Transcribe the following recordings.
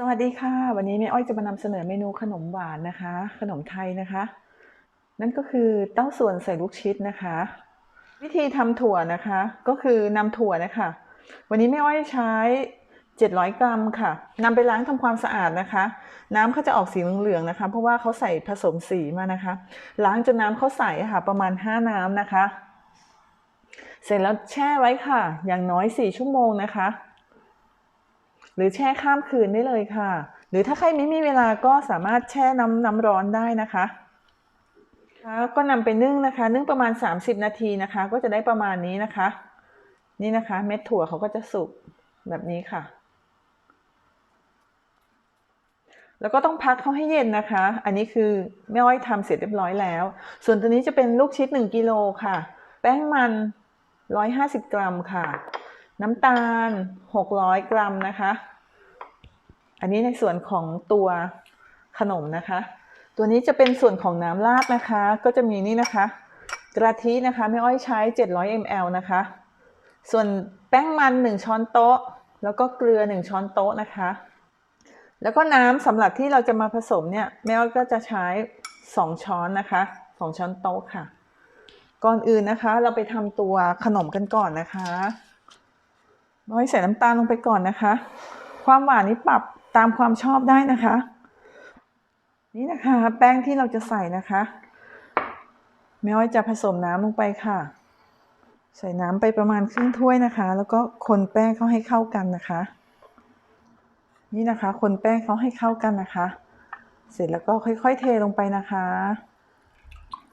สวัสดีค่ะ วันนี้แม่อ้อยจะมานำเสนอเมนูขนมหวานนะคะ ขนมไทยนะคะ นั่นก็คือเต้าส่วนใส่ลูกชิดนะคะ วิธีทำถั่วนะคะ ก็คือนำถั่วนะคะ วันนี้แม่อ้อยใช้ 700 กรัมค่ะนำไปล้างทำความสะอาดนะคะ น้ำเขาจะออกสีเหลืองๆนะคะ เพราะว่าเขาใส่ผสมสีมานะคะ ล้างจนน้ำเขาใสค่ะประมาณ 5 น้ำนะคะ เสร็จแล้วแช่ไว้ค่ะ อย่างน้อย 4 ชั่วโมงนะคะ หรือแช่ข้ามคืนได้เลยค่ะ หรือถ้าใครไม่มีเวลาก็สามารถแช่น้ำน้ำร้อนได้นะคะแล้วก็นำไปนึ่งนะคะ นึ่งประมาณ 30 นาทีนะคะ ก็จะได้ประมาณนี้นะคะ นี่นะคะ เม็ดถั่วเขาก็จะสุกแบบนี้ค่ะ แล้วก็ต้องพักเขาให้เย็นนะคะ อันนี้คือแม่อ้อยทำเสร็จเรียบร้อยแล้ว ส่วนตัวนี้จะเป็นลูกชิด1กิโลค่ะ แป้งมัน 150 กรัมค่ะ น้ำตาล 600 กรัมนะคะ อันนี้ในส่วนของตัวขนมนะคะ ตัวนี้จะเป็นส่วนของน้ำราดนะคะ ก็จะมีนี่นะคะ กระทินะคะแม่อ้อยใช้ 700 ml นะคะ ส่วนแป้งมัน 1 ช้อนโต๊ะ แล้วก็เกลือ 1 ช้อนโต๊ะนะคะ แล้วก็น้ำสำหรับที่เราจะมาผสมเนี่ยแม่อ้อยก็จะใช้ 2 ช้อนนะคะ 2 ช้อนโต๊ะค่ะ ก่อนอื่นนะคะ เราไปทำตัวขนมกันก่อนนะคะ น้อยใส่น้ำตาลลงไปก่อนนะคะ ความหวานนี้ปรับตามความชอบได้นะคะ นี่นะคะแป้งที่เราจะใส่นะคะแม่อ้อยจะผสมน้ำลงไปค่ะ ใส่น้ำไปประมาณครึ่งถ้วยนะคะ แล้วก็คนแป้งเข้าให้เข้ากันนะคะ นี่นะคะ คนแป้งเขาให้เข้ากันนะคะ เสร็จแล้วก็ค่อยๆเทลงไปนะคะ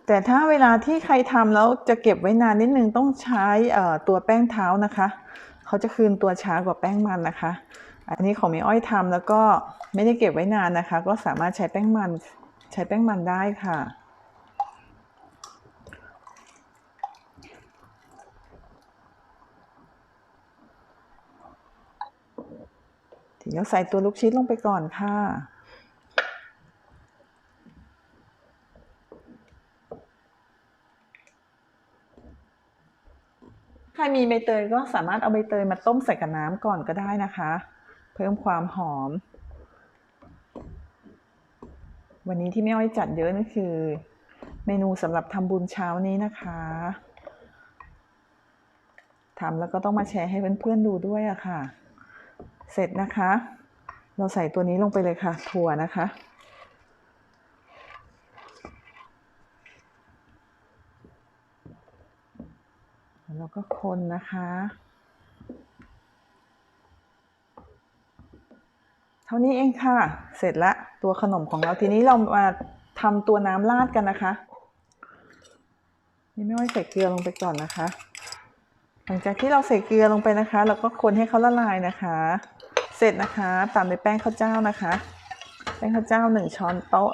แต่ถ้าเวลาที่ใครทำแล้วจะเก็บไว้นานนิดนึงต้องใช้ตัวแป้งเท้านะคะ เขาจะคืนตัวช้ากว่าแป้งมันนะคะ อันนี้ของมีอ้อยทำแล้วก็ไม่ได้เก็บไว้นานนะคะ ก็สามารถใช้แป้งมันใช้แป้งมันได้ค่ะทีนี้ใส่ตัวลูกชิ้นลงไปก่อนค่ะ ใครมีใบเตยก็สามารถเอาใบเตยมาต้มใส่กับน้ำก่อนก็ได้นะคะ เพิ่มความหอม วันนี้ที่แม่อ้อยจัดเยอะนั่นคือ เมนูสำหรับทำบุญเช้านี้นะคะทำแล้วก็ต้องมาแชร์ให้เพื่อนๆดูด้วยอะค่ะ เสร็จนะคะ เราใส่ตัวนี้ลงไปเลยค่ะ ถั่วนะคะ แล้วก็คนนะคะ เท่านี้เองค่ะ เสร็จละตัวขนมของเราทีนี้เรามาทำตัวน้ำราดกันนะคะ นี่ไม่ว่าใส่เกลือลงไปก่อนนะคะ หลังจากที่เราใส่เกลือลงไปนะคะ เราก็คนให้เขาละลายนะคะ เสร็จนะคะตามด้วยแป้งข้าวเจ้านะคะ แป้งข้าวเจ้าหนึ่งช้อนโต๊ะ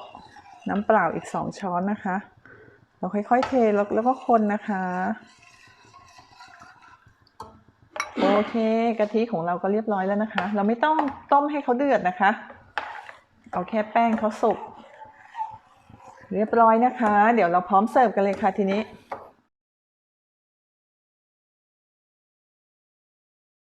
น้ำเปล่าอีกสองช้อนนะคะ เราค่อยๆเทแล้วแล้วก็คนนะคะ โอเคกะทิของเราก็เรียบร้อยแล้วนะคะ เราไม่ต้องต้มให้เขาเดือดนะคะ เอาแค่แป้งเขาสุก เรียบร้อยนะคะ เดี๋ยวเราพร้อมเสิร์ฟกันเลยค่ะทีนี้